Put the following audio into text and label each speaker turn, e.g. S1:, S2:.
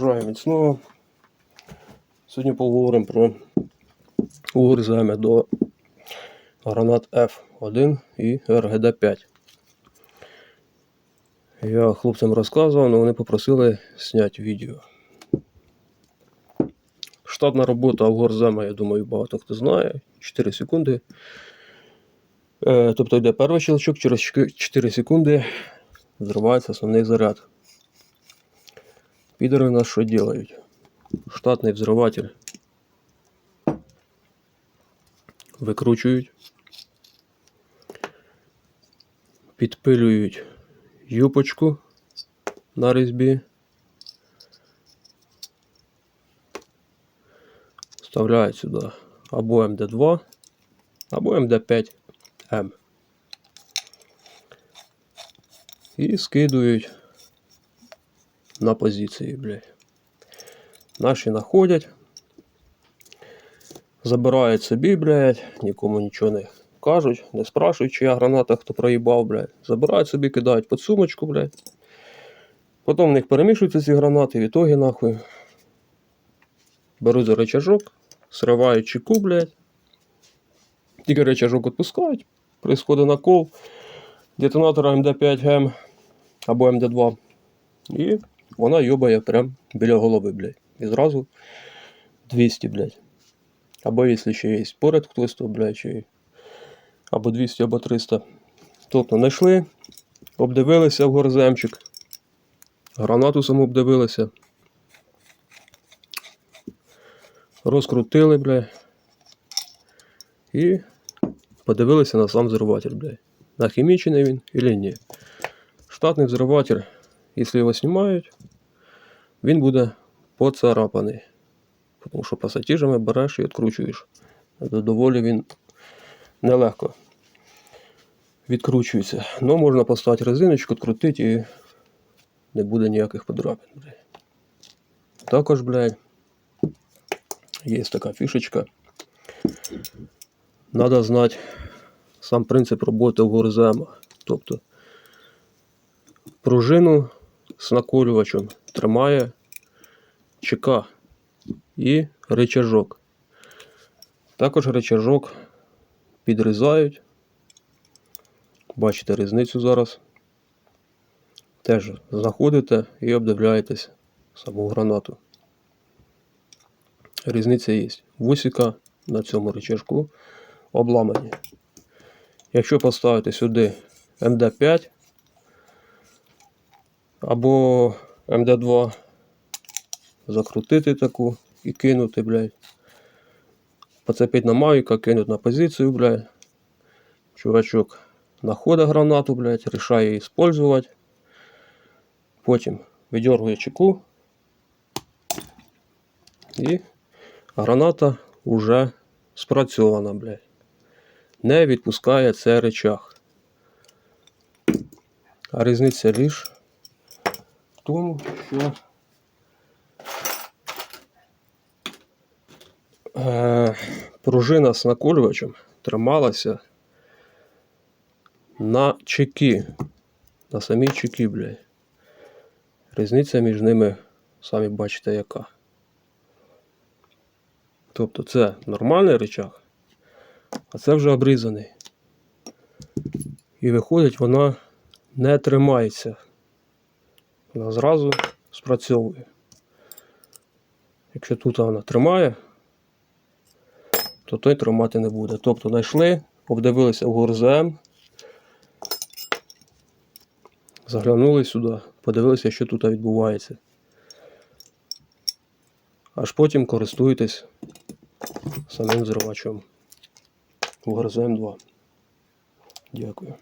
S1: Бажаю міцного. Сьогодні поговоримо про угорземи до гранат F1 і РГД-5. Я хлопцям розказував, але вони попросили зняти відео. Штатна робота Авгорзема, я думаю, багато хто знає. 4 секунди. Е, Тобто йде перший щелчок, через 4 секунди взривається основний заряд. Підери у нас що делають? Штатний взриватель викручують, підпилюють юпочку на різьбі, вставляють сюди або МД2, або МД5М. І скидують На позиції, блядь. Наші знаходять, забирають собі, блядь, нікому нічого не кажуть, не спрашують, чия граната, хто проїбав, блядь. Забирають собі, кидають під сумочку, блядь. Потім в них перемішуються ці гранати, в ітогі нахуй. Беруть за рычажок, сривають чеку, блядь. Тільки рычажок відпускають, происходить накол детонатора МД5М або МД2. І вона йобає прям біля голови, блядь. І зразу 200, блядь. Або якщо ще є поряд хтось, то, блядь, чи... або 200, або 300. Тобто знайшли, обдивилися в горземчик, гранату саму обдивилися. Розкрутили, блядь. І подивилися на сам взриватель, блядь. Нахімічений він или ні. Штатний взриватель, якщо його знімають, він буде поцарапаний. Тому що пасатіжами береш і відкручуєш. Доволі він нелегко відкручується. Ну, можна поставити резиночку, відкрутити і не буде ніяких подрапин. Також, блядь, є така фішечка. Надо знати сам принцип роботи в горземах. Тобто пружину з наколювачем тримає ЧК і рычажок. Також рычажок підрізають. Бачите різницю зараз. Теж знаходите і обдивляєтесь саму гранату. Різниця є. Вусіка на цьому рычажку обламані. Якщо поставити сюди МД5 або МД2, закрутити таку і кинути, блядь. Поцепить на мавіка, кинуть на позицію, блядь. Чувачок знаходить гранату, блядь, рішає її использовать. Потім видергує чеку. І граната вже спрацьована, блядь. Не відпускає цей речах. А різниця в тому, що е, пружина з наколювачем трималася на чеки. На самій чеки, блядь. Різниця між ними, самі бачите, яка. Тобто це нормальний речах, а це вже обрізаний. І виходить, вона не тримається. Вона зразу спрацьовує. Якщо тут вона тримає, то той тримати не буде. Тобто знайшли, обдивилися в горзем, заглянули сюди, подивилися, що тут відбувається. Аж потім користуєтесь самим зривачем в горзем 2. Дякую.